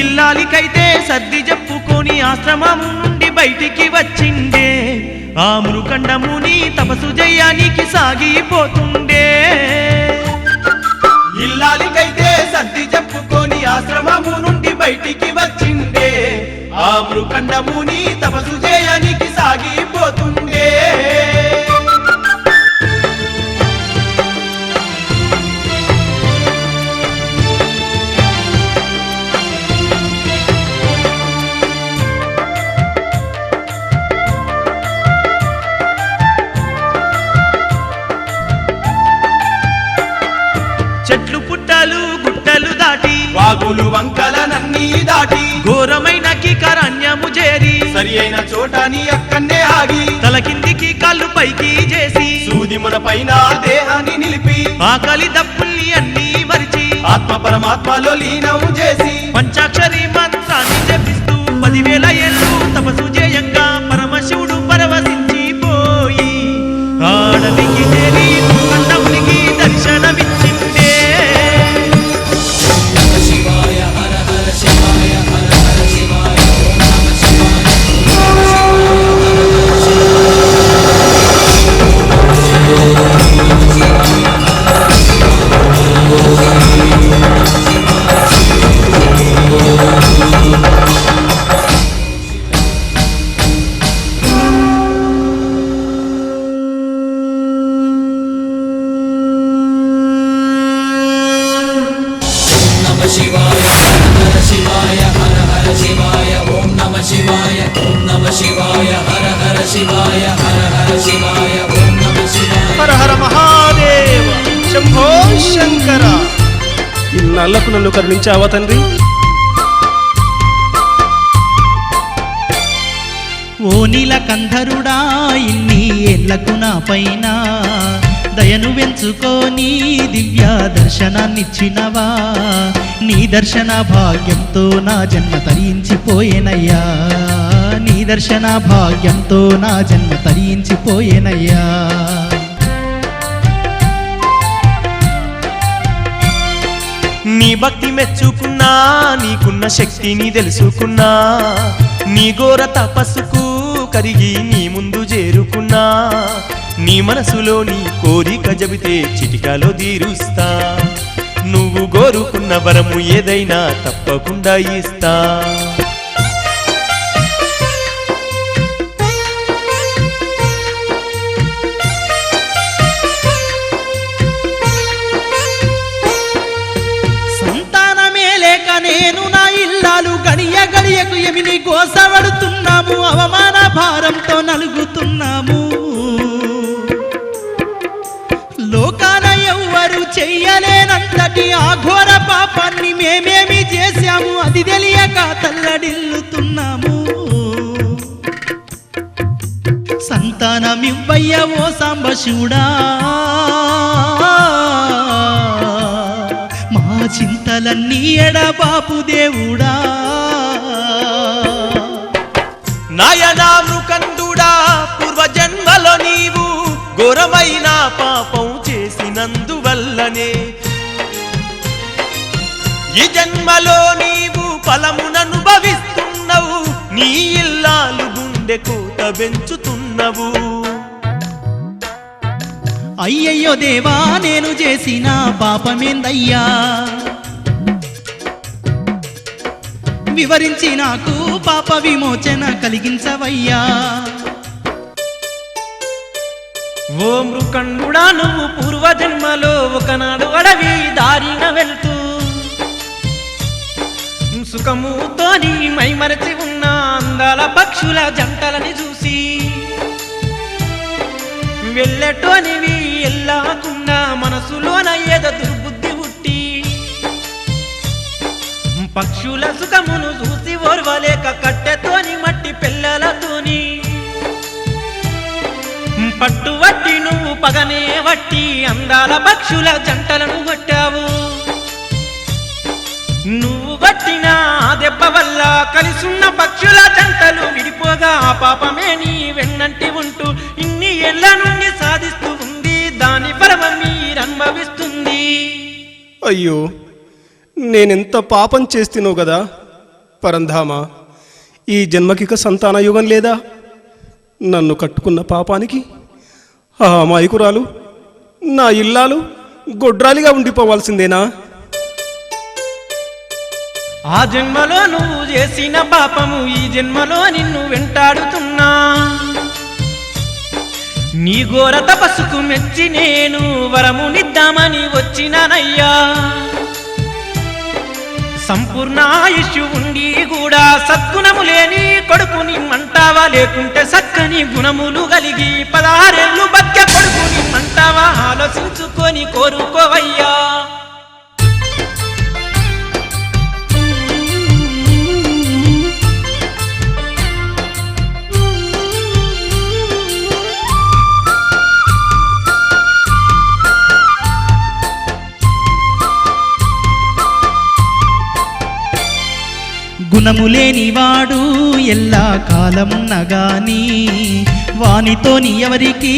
ఇల్లాలికైతే సర్ది చెప్పుకొని ఆశ్రమము నుండి బయటికి వచ్చిండే. ఆ మృకండముని తపసు జయానికి సాగిపోతుండే. ఇల్లాలికైతే సర్ది చెప్పుకొని ఆశ్రమము నుండి బయటికి వచ్చిండే. ఆ మృకండముని తపసు జయ సరి అయిన చోటని అక్కన్నే ఆగి తల కిందికి కాళ్ళు పైకి చేసి సూది మన పైన దేహాన్ని నిలిపి ఆకలి దప్పుల్ని అన్ని మరిచి ఆత్మ పరమాత్మలో లీనం చేసి పంచాక్షరి మంత్రాన్ని జపిస్తూ పదివేల ఏళ్ళు నమ శివాయ హర హర శివాయ హర హర శివాయ ఓం నమ శివాయ హర హర మహాదేవ శంభో శంకర. ఇన్నాళ్ళకు నన్ను కరుణించావా తండ్రి? ఓ నీలకంధరుడా ఇన్ని ఏళ్ళకు నా పైన. దయను వెంచుకొని దివ్య దర్శనాన్నిచ్చినవా నీ దర్శన భాగ్యంతో నా జన్మ తరించిపోయేనయ్యా. నీ దర్శన భాగ్యంతో నా జన్మ తరించిపోయేనయ్యా. నీ భక్తి మెచ్చుకున్నా నీకున్న శక్తిని తెలుసుకున్నా నీ ఘోర తపస్సుకు కరిగి నీ ముందు చేరుకున్నా నీ మనసులో నీ కోరిక జబితే చిటికలో తీరుస్తా. నువ్వు కోరుకున్న వరము ఏదైనా తప్పకుండా ఇస్తా. గడియ ఎమిని గోసవడుతున్నాము అవమాన భారంతో నలుగుతున్నాము. లోకాన ఎవ్వరు చెయ్యలేనంతటి ఆ ఘోర పాపాన్ని మేమేమి చేశాము? అది తెలియక తల్లడిల్లుతున్నాము. సంతానమివ్వయ్య ఓ సాంబశివుడా. మా చింతలన్నీ ఎడబాపు దేవుడా. నాయనా మృకందుడా పూర్వజన్మలో నీవు ఘోరమైన పాపం చేసినందువల్లనే. ఈ జన్మలో నీవు ఫలముననుభవిస్తున్నావు నీ ఇల్లాలు గుండె కోత పెంచుతున్నవు అయ్యయ్యో దేవా నేను చేసిన పాపమేందయ్యా? వివరించి నాకు పాప విమోచన కలిగించవయ్యా. ఓ మృకండుడా నువ్వు పూర్వజన్మలో ఒకనాడు అడవి దారిన వెళ్తూ. సుఖముతోని మైమరచి ఉన్న అందాల పక్షుల జంటలని చూసి. వెళ్ళటోనివి ఎల్లాకుండా మనసులోన ఏదో దుర్గ పక్షుల సుఖమును చూసి ఓర్వలేక కట్టెతోని మట్టి పిల్లలతోని. పట్టు వట్టి నువ్వు పగనే వట్టి అందాల పక్షుల జంటలను కొట్టావు. నువ్వు కొట్టిన దెబ్బ వల్ల కలిసున్న పక్షుల జంటలు విడిపోగా ఆ పాపమే నీ వెన్నంటి ఉంటూ ఇన్ని ఏళ్ళ నుండి సాధిస్తూ ఉంది. దాని పరమ మీరు అనుభవిస్తుంది అయ్యో. నేనెంత పాపం చేస్తున్నో కదా పరంధామా ఈ జన్మకిక సంతాన యుగం లేదా? నన్ను కట్టుకున్న పాపానికి ఆ అమాయకురాలు నా ఇల్లాలు గొడ్రాలిగా ఉండిపోవాల్సిందేనా? ఆ జన్మలో నువ్వు చేసిన పాపము ఈ జన్మలో నిన్ను వెంటాడుతున్నా. నీ ఘోర తపస్సుకు మెచ్చి నేను వరమునిద్దామని వచ్చినానయ్యా. సంపూర్ణ ఆయుష్ ఉండి కూడా సద్గుణము లేని కొడుకుని మంటావా లేకుంటే సక్కని గుణములు కలిగి పదహారేళ్ళు బత్య కొడుకుని మంటావా ఆలోచించుకొని కోరుకోవయ్యా. గుణములేని వాడు ఎల్లా కాలమున్నగాని వానితోని ఎవరికి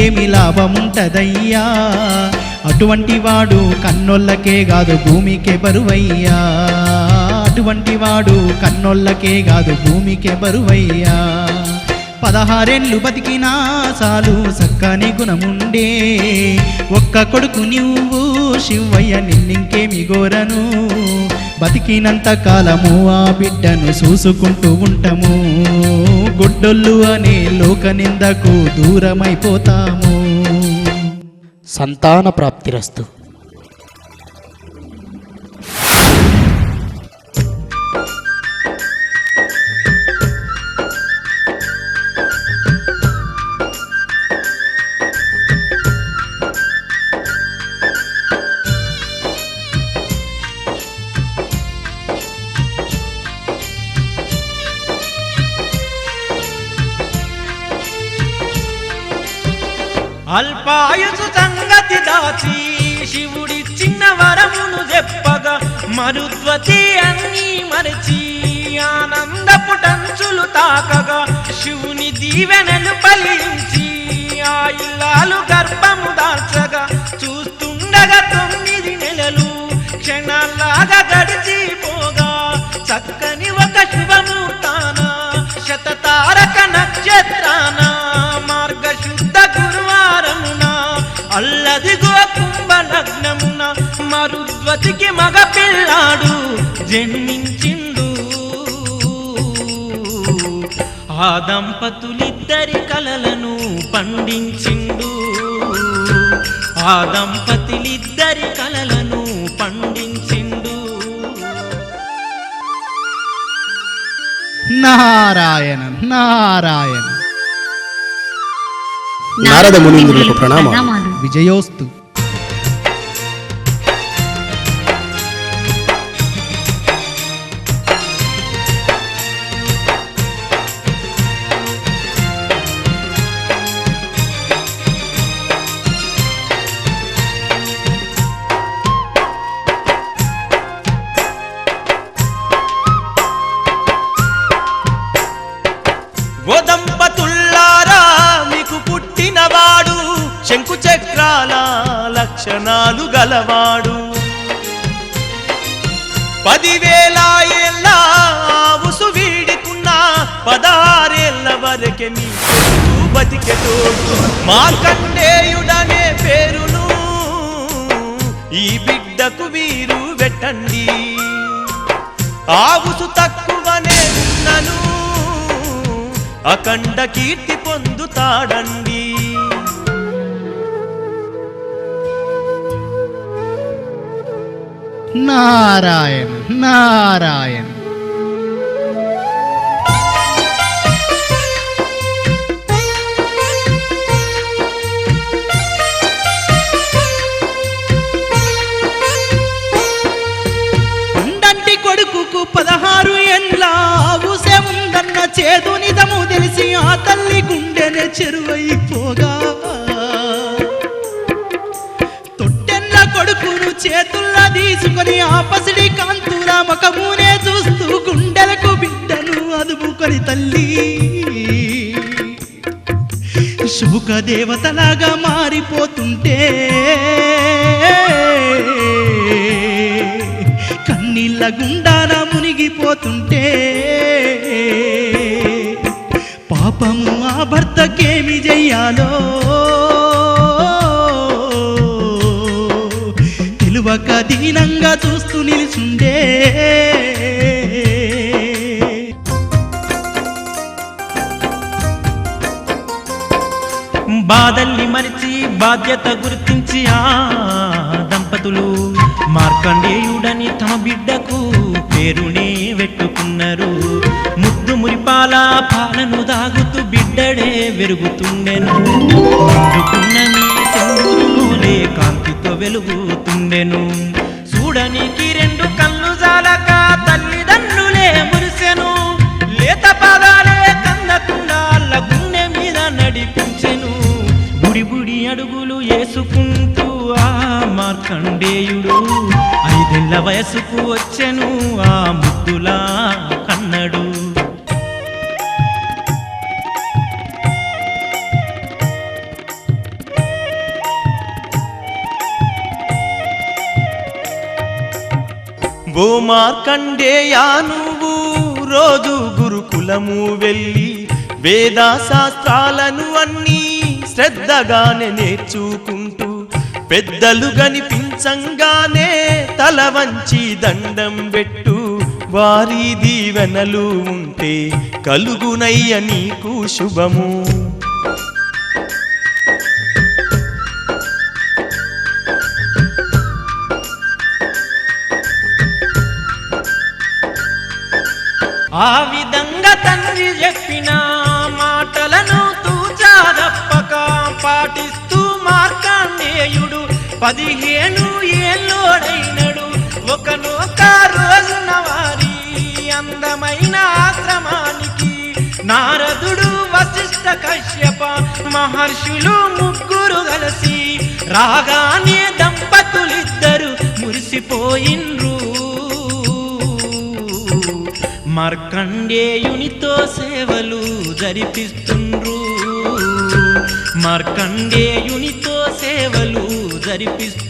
ఏమి లాభముంటదయ్యా. అటువంటి వాడు కన్నోళ్ళకే కాదు భూమికే బరువయ్యా. అటువంటి వాడు కన్నోళ్ళకే కాదు భూమికే బరువయ్యా. పదహారేళ్ళు బతికినా చాలు సక్కని గుణముండే. ఒక్క కొడుకు నువ్వు శివయ్య నిన్నింకేమి గోరను? బతికినంత కాలము ఆ బిడ్డను చూసుకుంటూ ఉంటాము. గుడ్డొల్లు అనే లోక నిందకు దూరమైపోతాము. సంతాన ప్రాప్తిరస్తు. అల్పాయుసు సంగతి దాచి శివుడి చిన్న వరమును చెప్పగా మరుద్వతి అన్ని మరచి ఆనందపు టంచులు తాకగా శివుని దీవెనలు పలించి ఆ ఇల్లాలు గర్భము దాచగా చూస్తుండగా తొమ్మిది నెలలు క్షణాల్లాగా గడిచిపోగా చక్క మరుద్వతికి మగ పిల్లాడు జన్మించిండు. ఆ దంపతులిద్దరి కలలను పండించిండు. ఆ దంపతులిద్దరి కలలను పండించిండు. నారాయణ నారాయణ. నారద మునీంద్రులకు ప్రణామాలు. విజయోస్తు. పదివేల ఏళ్ళ ఉసు వీడికున్న పదారేళ్ళ వరకే మీ కొడుకు బతికెతోడు పేరును ఈ బిడ్డకు వీరు పెట్టండి ఆవుసు తక్కువనే ఉన్నను అఖండ కీర్తి పొందుతాడండి. నారాయణ నారాయణ. కొడుకుకు పదహారు ఎండ్ల ఊసే ఉందన్న చేదు నిదము తెలిసి ఆ తల్లి గుండెనే చెరువైపోగా ఒక దేవతలాగా మారిపోతుంటే కన్నీళ్ళ గుండాన మునిగిపోతుంటే పాపము ఆ భర్తకేమి చెయ్యాలో తెలువక దీనంగా చూస్తూ నిలుచుండే బాధల్ని మరిచి బాధ్యత గుర్తించి ఆ దంపతులు మార్కండేయుడని తమ బిడ్డకు పేరునే పెట్టుకున్నారు ముద్దు మురిపాల పాలను దాగుతూ బిడ్డడే వెరుగుతుండెను. ముందుకున్నని సింధూరులే కాంతితో వెలుగుతుండెను. చూడనికి రెండు కళ్ళు జాలక తల్లి చేసుకుంటూ ఆ మార్కండేయుడు. ఐదేళ్ళ వయసుకు వచ్చెను ఆ ముద్దులా కన్నడు. భూమార్కండేయా నువ్వు రోజు గురుకులము వెళ్ళి వేద శాస్త్రాలను అన్నీ శ్రద్ధగానే నేర్చుకుంటూ పెద్దలు కనిపించంగానే తల వంచి దండం పెట్టు. వారి దీవెనలు ఉంటే కలుగునయ్య నీకు శుభము. ఆ విధంగా తండ్రి చెప్పినా పాటిస్తూ మార్కండేయుడు. పదిహేను ఏళ్ళోడైనడు. ఒకనొక రోజున వారి అందమైన ఆశ్రమానికి నారదుడు వశిష్ఠ కశ్యప మహర్షులు ముగ్గురు కలిసి రాగానే దంపతులిద్దరు మురిసిపోయిండ్రు మార్కండేయునితో సేవలు జరిపిస్తుండ్రు. మార్కండేయునితో సేవలు జరిపిస్తూ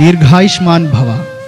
दीर्घायुष्मान भवा।